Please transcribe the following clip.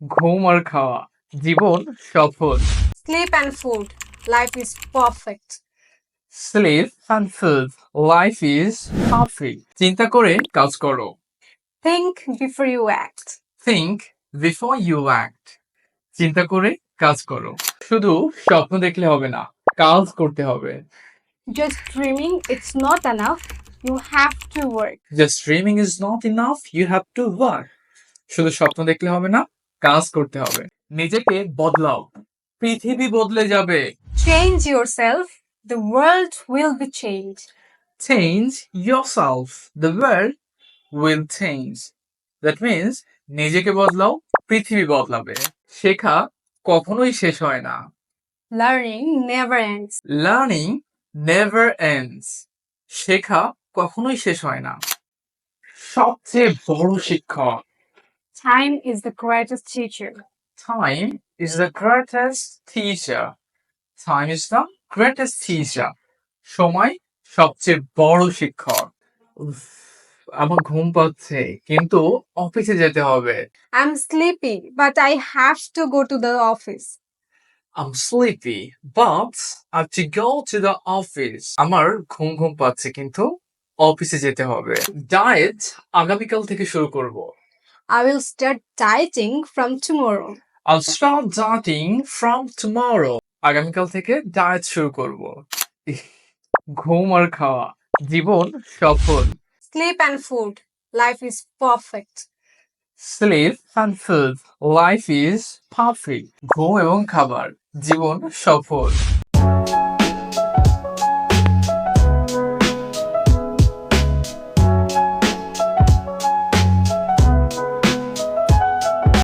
ঘুম আর খাওয়া জীবন সফল sleep and food. Life is perfect. Sleep and food life is perfect চিন্তা করে কাজ করো Think before you act. Think before you act চিন্তা করে কাজ করো শুধু স্বপ্ন দেখলে হবে না কাজ করতে হবে Just dreaming, it's not enough. You have to work. Just dreaming is not enough you have to work শুধু স্বপ্ন দেখলে হবে না কাজ করতে হবে। নিজেকে বদলাও। পৃথিবী বদলে যাবে। Change yourself the will be change change yourself the will change that means নিজেকে বদলাও পৃথিবী বদলাবে। শেখা কখনোই শেষ হয় না। Learning never ends learning never ends শেখা কখনোই শেষ হয় না। সবচেয়ে বড় শিক্ষক Time is the greatest teacher. Time is the greatest teacher. Time is the greatest teacher. সময় সবচেয়ে বড় শিক্ষক উফ, আমার ঘুম পাচ্ছে কিন্তু অফিসে যেতে হবে I'm sleepy, but I have to go to the office. I'm sleepy, but I have to go to the office. আমার ঘুম ঘুম পাচ্ছে কিন্তু অফিসে যেতে হবে ডায়েট আগামীকাল থেকে শুরু করব I will start dieting from tomorrow. I'll start dieting from tomorrow. আগামীকাল থেকে ডায়েট শুরু করব ঘুম আর খাওয়া জীবন সফল Sleep and food. Life is perfect. Sleep and food life is perfect ঘুম এবং খাবার জীবন সফল